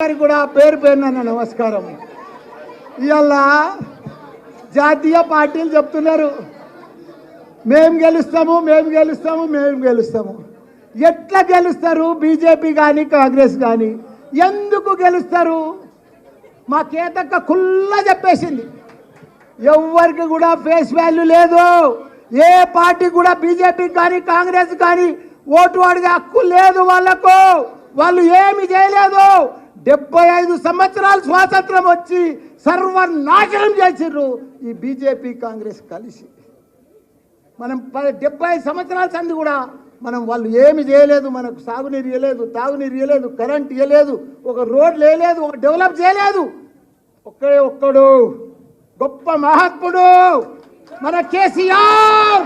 గారికి కూడా పేరు పేరున నమస్కారం. ఇవాళ జాతీయ పార్టీలు చెప్తున్నారు. మేము గెలుస్తాము మేము గెలుస్తాము మేము గెలుస్తాము. ఎట్లా గెలుస్తారు? బీజేపీ కానీ కాంగ్రెస్ కానీ ఎందుకు గెలుస్తారు? మా కేతక్క కుల్ల చెప్పేసింది. ఎవరికి కూడా ఫేస్ వాల్యూ లేదు. ఏ పార్టీ కూడా బీజేపీ కానీ కాంగ్రెస్ కానీ ఓటు అడిగే హక్కు లేదు వాళ్ళకు. వాళ్ళు ఏమి చేయలేదు. డెబ్బై ఐదు సంవత్సరాలు స్వాతంత్రం వచ్చి సర్వనాశనం చేసిర్రు ఈ బీజేపీ కాంగ్రెస్ కలిసి. మనం పది డెబ్బై ఐదు సంవత్సరాల సంది కూడా మనం వాళ్ళు ఏమి చేయలేదు మనకు సాగునీరు ఇవ్వలేదు తాగునీరు ఇవ్వలేదు కరెంట్ ఇవ్వలేదు ఒక రోడ్లు వేయలేదు ఒక డెవలప్ చేయలేదు. ఒక్కడే ఒక్కడు గొప్ప మహాత్ముడు మన కేసీఆర్.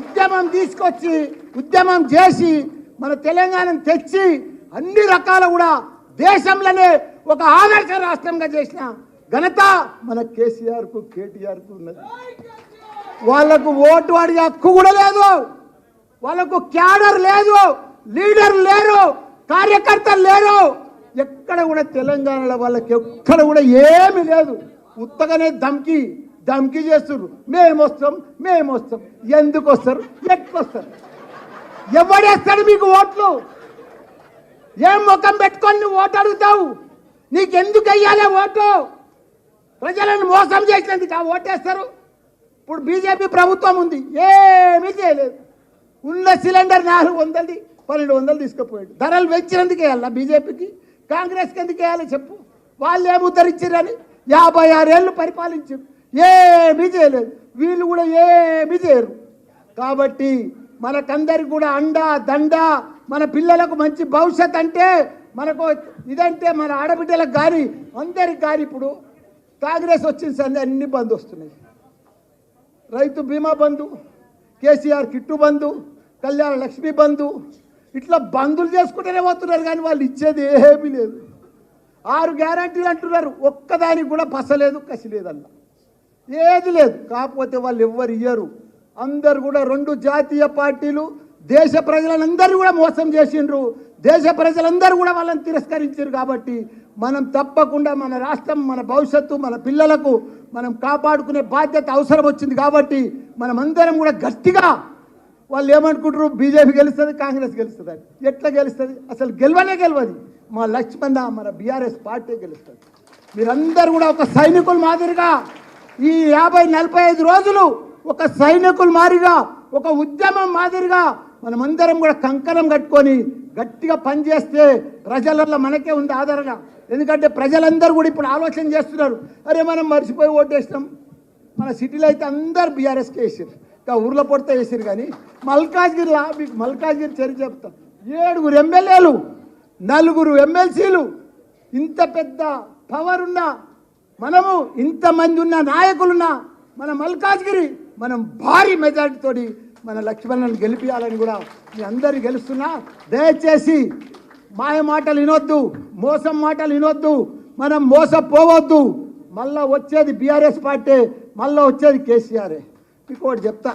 ఉద్యమం తీసుకొచ్చి ఉద్యమం చేసి మన తెలంగాణను తెచ్చి అన్ని రకాల కూడా దేశంలోనే ఒక ఆదర్శ రాష్ట్రంగా చేసిన ఘనత మన కేసీఆర్కు కేటీఆర్కు ఉన్నది. వాళ్ళకు ఓటు అడిగే హక్కు కూడా లేదు. వాళ్ళకు క్యాడర్ లేదు. లీడర్ లేరు. కార్యకర్తలు లేరు. ఎక్కడ కూడా తెలంగాణలో వాళ్ళకి ఎక్కడ కూడా ఏమీ లేదు. ఉత్తగానే ధమ్కి ధమ్కి చేస్తున్నారు మేము వస్తాం మేము వస్తాం. ఎందుకు వస్తారు? ఎట్లా వస్తారు? ఎవడేస్తాడు మీకు ఓట్లు? ఏం ముఖం పెట్టుకొని నువ్వు ఓటు అడుగుతావు? నీకెందుకు వెయ్యాలి ఓటు? ప్రజలను మోసం చేసినందుకు ఆ ఓటేస్తారు. ఇప్పుడు బీజేపీ ప్రభుత్వం ఉంది. ఏమీ చేయలేదు. ఉన్న సిలిండర్ నాలుగు వందలది పన్నెండు వందలు తీసుకుపోయాడు. ధరలు పెంచినందుకు వేయాలి బీజేపీకి. కాంగ్రెస్కి ఎందుకు వేయాలి చెప్పు? వాళ్ళు ఏమి ఉద్ధరించారని యాభై ఆరేళ్ళు పరిపాలించారు. ఏమీ చేయలేదు. వీళ్ళు కూడా ఏమీ చేయరు. కాబట్టి మనకందరికి కూడా అండ దండ మన పిల్లలకు మంచి భవిష్యత్ అంటే మనకు ఇదంటే మన ఆడబిడ్డలకు కానీ అందరికి కానీ ఇప్పుడు కాంగ్రెస్ వచ్చిన సంది అన్ని బంద్ వస్తున్నాయి. రైతు బీమా బంధు కేసీఆర్ కిట్టు బంధు కళ్యాణ లక్ష్మి బంధు ఇట్లా బంధులు చేసుకుంటూనే పోతున్నారు కానీ వాళ్ళు ఇచ్చేది ఏమీ లేదు. ఆరు గ్యారంటీలు అంటున్నారు ఒక్కదానికి కూడా పసలేదు కసి లేదల్లా ఏది లేదు కాకపోతే వాళ్ళు ఎవ్వరు ఇయ్యరు. అందరు కూడా రెండు జాతీయ పార్టీలు దేశ ప్రజలందరూ కూడా మోసం చేసిండ్రు. దేశ ప్రజలందరూ కూడా వాళ్ళని తిరస్కరించారు కాబట్టి మనం తప్పకుండా మన రాష్ట్రం మన భవిష్యత్తు మన పిల్లలకు మనం కాపాడుకునే బాధ్యత అవసరం వచ్చింది కాబట్టి మనం అందరం కూడా గట్టిగా వాళ్ళు ఏమనుకుంటారు బీజేపీ గెలుస్తుంది కాంగ్రెస్ గెలుస్తుంది. ఎట్లా గెలుస్తుంది? అసలు గెలవనే గెలవదు. మా లక్ష్మణ మన బీఆర్ఎస్ పార్టీ గెలుస్తుంది. మీరందరూ కూడా ఒక సైనికుల మాదిరిగా ఈ యాభై నలభై ఐదు రోజులు ఒక సైనికులు మారిగా ఒక ఉద్యమం మాదిరిగా మనమందరం కూడా కంకణం కట్టుకొని గట్టిగా పనిచేస్తే ప్రజలలో మనకే ఉంది ఆదరణ. ఎందుకంటే ప్రజలందరూ కూడా ఇప్పుడు ఆలోచన చేస్తున్నారు. అరే మనం మర్చిపోయి ఓటేసినాం. మన సిటీలో అయితే అందరు బీఆర్ఎస్కే వేసారు ఇంకా ఊర్లో పొడితే వేసారు కానీ మల్కాజ్గిరిలా మీకు మల్కాజ్గిరి చరి చెప్తా ఏడుగురు ఎమ్మెల్యేలు నలుగురు ఎమ్మెల్సీలు ఇంత పెద్ద పవర్ ఉన్న మనము ఇంతమంది ఉన్న నాయకులున్నా మన మల్కాజ్గిరి మనం భారీ మెజార్టీతోటి మన లక్ష్మణులను గెలిపించాలని కూడా మీ అందరు గెలుస్తున్నా. దయచేసి మాయ మాటలు వినొద్దు మోసం మాటలు వినొద్దు మనం మోసపోవద్దు. మళ్ళా వచ్చేది బీఆర్ఎస్ పార్టీ మళ్ళీ వచ్చేది కేసీఆర్. మీకు ఒకటి చెప్తా.